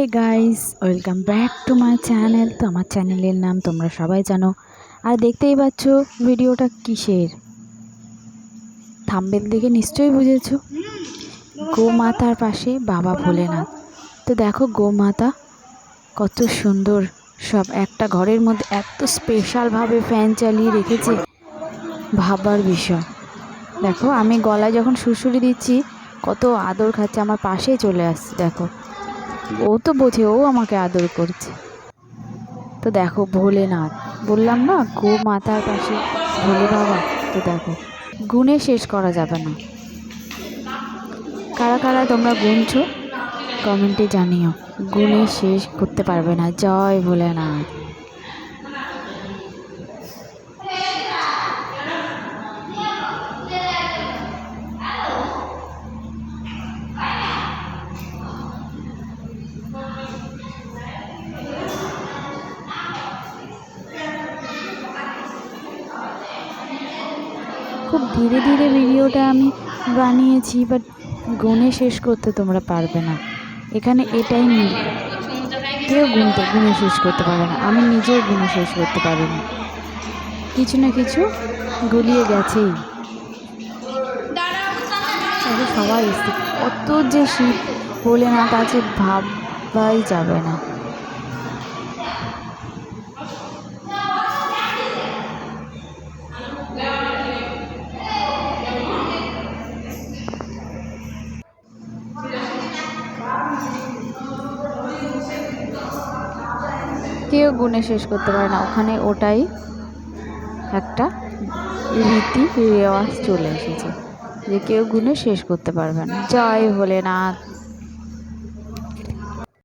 Hey guys welcome back to my channel তো আমার চ্যানেলের নাম তোমরা সবাই জানো। আর দেখতেই পাচ্ছ ভিডিওটা কিসের? থাম্বেল দেখে নিশ্চয়ই বুঝেছ। গোমাতার পাশে বাবা ভোলেনাথ। তো দেখো গোমাতা কত সুন্দর সব একটা ঘরের মধ্যে এত স্পেশালভাবে ফ্যান চালিয়ে রেখেছে। ভাবার বিষয়। দেখো, আমি গলায় যখন সুরসুরি দিচ্ছি, কত আদর খাচ্ছে, আমার পাশেই চলে আসছে, দেখো। ও তো বোঝে, ও আমাকে আদর করছে। তো দেখো, ভোলেনাথ। বললাম না, গো মাতার পাশে, ভোলে বাবা, তো দেখো, গুণে শেষ করা যাবে না। কারা কারা তোমরা গুনছো, কমেন্টে জানিও। গুণে শেষ করতে পারবে না। জয় ভোলেনাথ। খুব ধীরে ধীরে ভিডিওটা আমি বানিয়েছি বাট গুণে শেষ করতে তোমরা পারবে না। এখানে এটাই মিল কেউ গুনতে, গুণে শেষ করতে পারবে না। আমি নিজেও গুণে শেষ করতে পারিনি কিছু না কিছু গুলিয়ে গেছেই। সবাই এসছে। কত যে শীত ভোলেনাথ আছে ভাবাই যাবে না। কেউ গুণে শেষ করতে পারে না। ওখানে ওটাই একটা রীতি রেওয়াজ চলে এসেছে যে কেউ গুণে শেষ করতে পারবে না। জয় ভোলেনাথ।